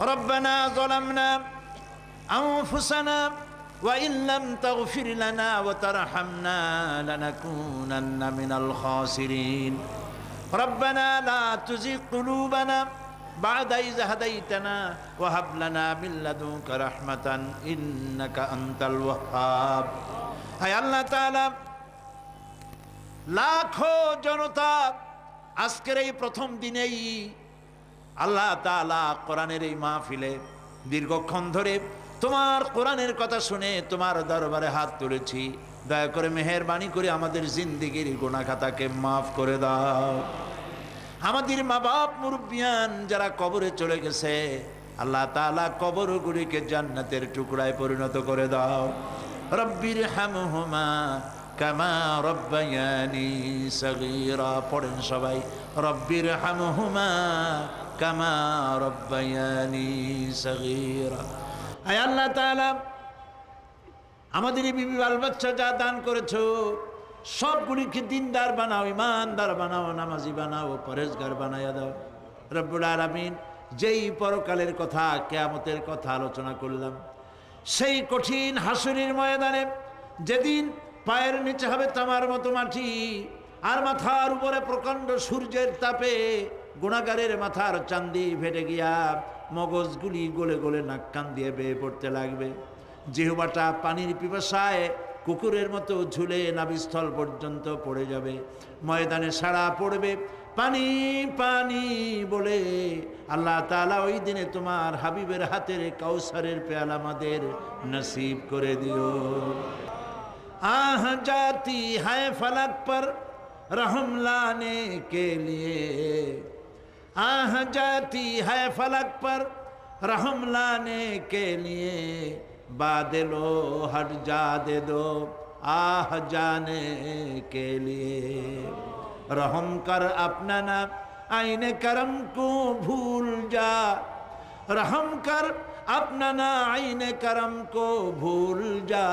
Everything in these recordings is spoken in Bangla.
ربنا ظلمنا أنفسنا وإن لم تغفر لنا وترحمنا لنكونن من الخاسرين ربنا لا تزغ قلوبنا بعد إذ هديتنا وهب لنا من لدنك رحمة إنك أنت الوهاب هيا الله تعالى লাখো জনতা আজকের এই প্রথম দিনেই আল্লাহ তাআলা কোরআনের এই মাহফিলে দীর্ঘক্ষণ ধরে তোমার কোরআনের কথা শুনে তোমার দরবারে হাত তুলেছি। দয়া করে মেহেরবানি করে আমাদের জিন্দিগির গুণাখাতাকে মাফ করে দাও। আমাদের মা বাপ মুরব্বিয়ান যারা কবরে চলে গেছে, আল্লাহ তাআলা কবরগুলিকে জান্নাতের টুকরায় পরিণত করে দাও। রব্বির হামহুমা কামা রব্বায়ানি সগীরা। পড়েন সবাই রব্বির হামহুমা কামা রব্বায়ানি আল্লাহ তাআলা, আমাদের বিবি বাল বাচ্চা যা দান করেছ, সবগুলিকে দিনদার বানাও ইমানদার বানাও, নামাজি বানাও পরেশগার বানাইয়া দাও। রব্বুল আলামিন, যেই পরকালের কথা, কেয়ামতের কথা আলোচনা করলাম, সেই কঠিন হাসুরির ময়দানে যেদিন পায়ের নিচে হবে তামার মতো মাটি, আর মাথার উপরে প্রকাণ্ড সূর্যের তাপে গুণাগারের মাথার চান্দি ফেটে গিয়া মগজগুলি গোলে গোলে নাক্কান দিয়ে বেয়ে পড়তে লাগবে। জিহুবাটা পানির পিপাসায় কুকুরের মতো ঝুলে নাবিস্থল পর্যন্ত পড়ে যাবে। ময়দানে সাড়া পড়বে। পানি পানি বলে আল্লাহ তালা ওই দিনে তোমার হাবিবের হাতের কাউসারের পেয়াল আমাদের নসিব করে দিও। আহ জাতি, হায় ফালাক পর রহমলানে কে নিয়ে आह जाती है फलक पर, रहम लाने के लिए बादलो हट जा दे दो, आह जाने के लिए। रहम कर अपना ना, आईने करम को भूल जा। रहम कर अपना ना, आईने करम को भूल जा।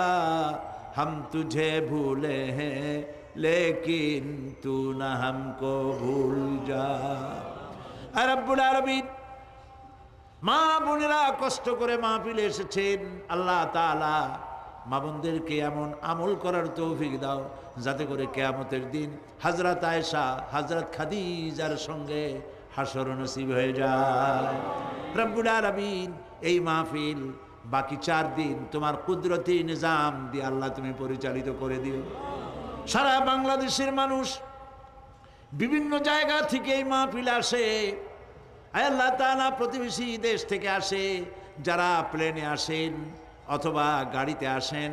हम तुझे भूले हैं, लेकिन तू न हमको भूल जा। আর রব্বুল আলামিন। মা বোনেরা কষ্ট করে মাহফিলে এসেছেন। আল্লাহ তাআলা মা বোনদেরকে এমন আমল করার তৌফিক দাও, যাতে করে কেয়ামতের দিন হাজরাত আয়েশা হাজরাত খাদিজার সঙ্গে হাসর নসিব হয়ে যায়। রব্বুল আলামিন, এই মাহফিল বাকি চার দিন তোমার কুদরতি নিজাম দিয়ে আল্লাহ তুমি পরিচালিত করে দিও। সারা বাংলাদেশের মানুষ বিভিন্ন জায়গা থেকে এই মাহফিল আসে। আল্লাহ তাআলা প্রতিবেশী দেশ থেকে আসে, যারা প্লেনে আসেন অথবা গাড়িতে আসেন,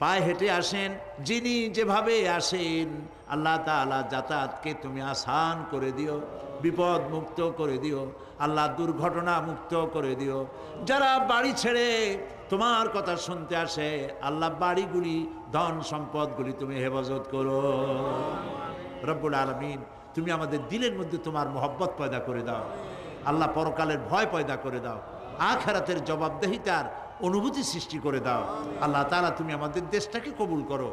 পায়ে হেঁটে আসেন, যিনি যেভাবে আসেন, আল্লাহ তাআলা যাতায়াতকে তুমি আসান করে দিও বিপদ মুক্ত করে দিও, আল্লাহ দুর্ঘটনা মুক্ত করে দিও। যারা বাড়ি ছেড়ে তোমার কথা শুনতে আসে, আল্লাহ বাড়িগুলি, ধন সম্পদগুলি তুমি হেফাজত করো। রব্বুল আলমিন, তুমি আমাদের দিলের মধ্যে তোমার মোহব্বত পয়দা করে দাও। আল্লাহ পরকালের ভয় পয়দা করে দাও। আখেরাতের জবাবদেহিতার অনুভূতি সৃষ্টি করে দাও। আল্লাহ তালা তুমি আমাদের দেশটাকে কবুল করো।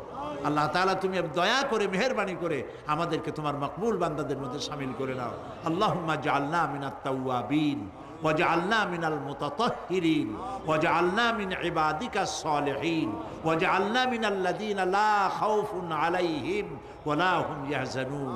আল্লাহ তালা তুমি দয়া করে, মেহরবানি করে আমাদেরকে তোমার মকবুল বান্দাদের মধ্যে সামিল করে নাও। আল্লাহ জাল্লা মিনাত তাওয়াবিন। وجعلنا من المتطهرين وجعلنا من عبادك الصالحين وجعلنا من الذين لا خوف عليهم ولا هم يحزنون.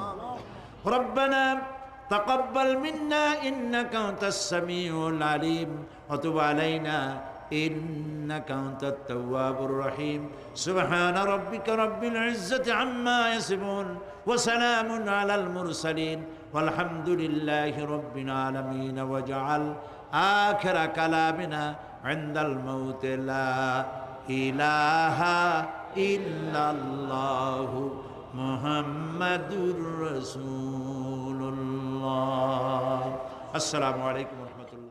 ربنا تقبل منا إنك أنت السميع العليم وتب علينا إنك أنت التواب الرحيم سبحان ربك رب العزة عما يصفون وسلام على المرسلين والحمد لله رب العالمين وجعل آخر كلامنا عند الموت لا إله إلا الله محمد رسول الله السلام عليكم ورحمة الله